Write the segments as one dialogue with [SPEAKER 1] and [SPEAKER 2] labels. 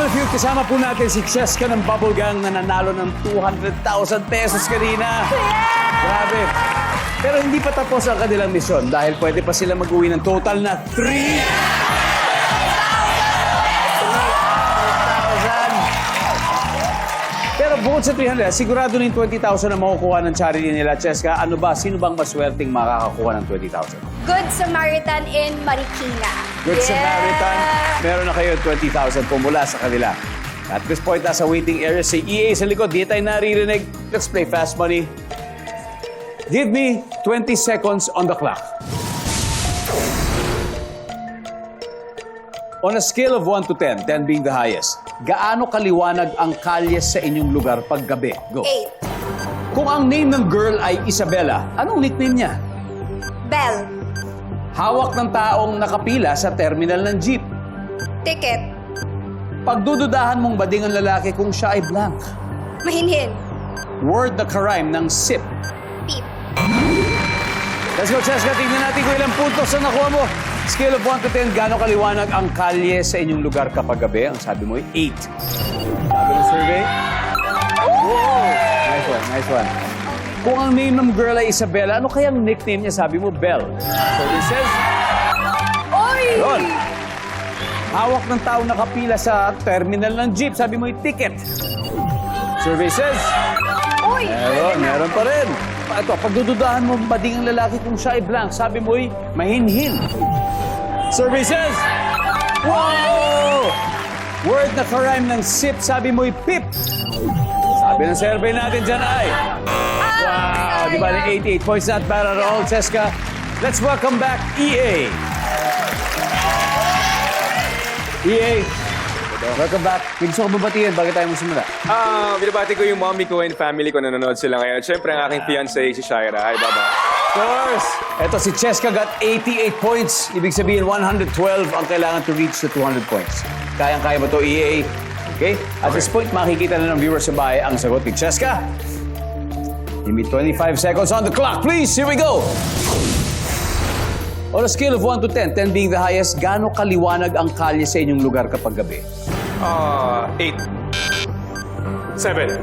[SPEAKER 1] Family Feud, kasama po natin si Cheska ng Bubble Gang na nanalo ng 200,000 pesos kanina. Grabe. Pero hindi pa tapos ang kanilang misyon dahil pwede pa sila mag-uwi ng total na 3 Pero bukod sa 300, sigurado na yung 20,000 na makukuha ng charity nila. Cheska, ano ba? Sino bang maswerteng makakakuha ng 20,000?
[SPEAKER 2] Good Samaritan in Marikina.
[SPEAKER 1] Good
[SPEAKER 2] Yeah.
[SPEAKER 1] Samaritan, meron na kayo 20,000 po mula sa kanila. At this point, nasa waiting area si EA sa likod. Di tayo naririnig. Let's play fast money. Give me 20 seconds on the clock. On a scale of 1 to 10, 10 being the highest, gaano kaliwanag ang kalye sa inyong lugar pag gabi? Go.
[SPEAKER 2] Eight.
[SPEAKER 1] Kung ang name ng girl ay Isabella, anong nickname niya?
[SPEAKER 2] Bell.
[SPEAKER 1] Hawak ng taong nakapila sa terminal ng jeep.
[SPEAKER 2] Ticket.
[SPEAKER 1] Pagdududahan mong bading ang lalaki kung siya ay blank.
[SPEAKER 2] Mahinhin.
[SPEAKER 1] Word na karime ng sip.
[SPEAKER 2] Peep.
[SPEAKER 1] Let's go, Cheska. Tingnan natin kung ilang puntos ang nakuha mo. Scale of 1 to 10, gaano kaliwanag ang kalye sa inyong lugar kapag gabi? Ang sabi mo ay 8. Sabi ng survey? Wow! Nice one, nice one. Kung ang name ng girl ay Isabella, ano kayang nickname niya? Sabi mo, Belle. So this says,
[SPEAKER 2] Oy!
[SPEAKER 1] Yun. Hawak ng tao nakapila sa terminal ng jeep. Sabi mo, ticket. Survey says,
[SPEAKER 2] Oy!
[SPEAKER 1] meron, meron pa rin. Ito, pagdududahan mo ba ding ang lalaki kung siya ay blank? Sabi mo, mahinhin. Says, wow! Word na karime ng sip. Sabi mo, pip. Sabi ng survey natin dyan ay, wow! Di ba, 88 points not bad at all, Cheska. Let's welcome back EA. EA, welcome back. May gusto ko babatiin bago tayo magsimula.
[SPEAKER 3] Ah, binabati ko yung mommy ko and family ko na nanonood sila ngayon. At syempre, ang aking fiancé, si Shaira. Hi, Baba.
[SPEAKER 1] Of course! Ito si Cheska got 88 points. Ibig sabihin, 112 ang kailangan to reach the 200 points. Kayang-kaya ba to EA? Okay? At this point, makikita na ng viewers sa bahay ang sagot ni Cheska. Give me 25 seconds on the clock, please. Here we go! On a scale of 1 to 10, 10 being the highest, gaano kaliwanag ang kalye sa inyong lugar kapag gabi?
[SPEAKER 3] Ah, eight. Seven.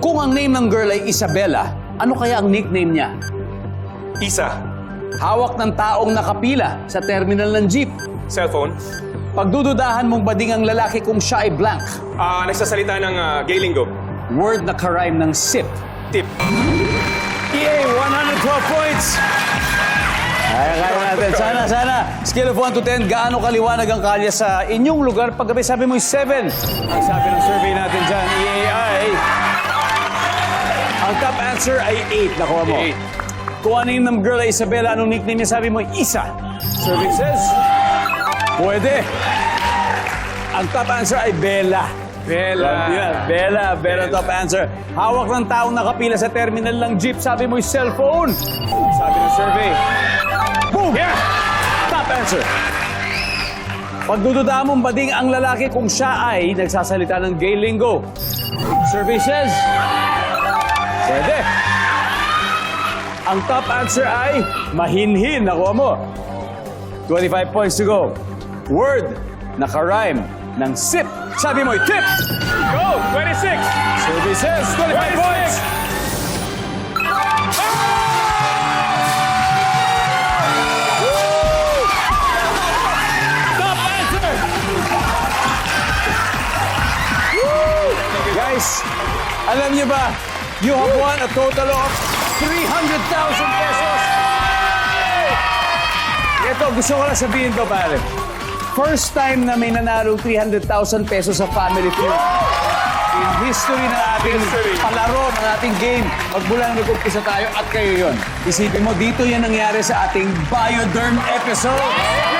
[SPEAKER 1] Kung ang name ng girl ay Isabella, ano kaya ang nickname niya?
[SPEAKER 3] Isa.
[SPEAKER 1] Hawak ng taong nakapila sa terminal ng jeep.
[SPEAKER 3] Cellphone.
[SPEAKER 1] Pagdududahan mong bading ang lalaki kung siya ay blank.
[SPEAKER 3] Ah, nagsasalita ng uh, gay lingo.
[SPEAKER 1] Word na karime ng sip.
[SPEAKER 3] Tip.
[SPEAKER 1] EA, 112 points! Kaya, kaya natin. Sana, sana. Scale of 1 to 10, gaano kaliwanag ang kalye sa inyong lugar? Paggabi, sabi mo 7. Ang sabi ng survey natin dyan, EA ay... Ang top answer ay 8. Nakuha mo.
[SPEAKER 3] Eight.
[SPEAKER 1] Kung ano yung ng girl ay Isabella, anong nickname niya? Sabi mo, Isa. Says, pwede. Ang top answer ay Bella.
[SPEAKER 3] Bella.
[SPEAKER 1] Yeah, Bella, Bella top answer. Hawak ng taong nakapila sa terminal ng jeep. Sabi mo cellphone. Sabi ng survey. Boom!
[SPEAKER 3] Yeah!
[SPEAKER 1] Top answer. Pagdududa mong bading ang lalaki kung siya ay nagsasalita ng gay lingo. Survey says, pwede. Ang top answer ay mahinhin. Nakuha mo. 25 points to go. Word na karime ng sip. Sabi mo, tip.
[SPEAKER 3] Go! 26!
[SPEAKER 1] Survey says 25 points. Top answer! Guys, alam niyo ba, you have won a total of 300,000 pesos. Ito, gusto ko lang sabihin to, pare. First time na may nanalo 300,000 pesos sa Family Feud. In history ng ating palaro, ng ating game, magmula nag-umpisa tayo at kayo yon. Isipin mo, dito yan nangyari sa ating Bioderm episode.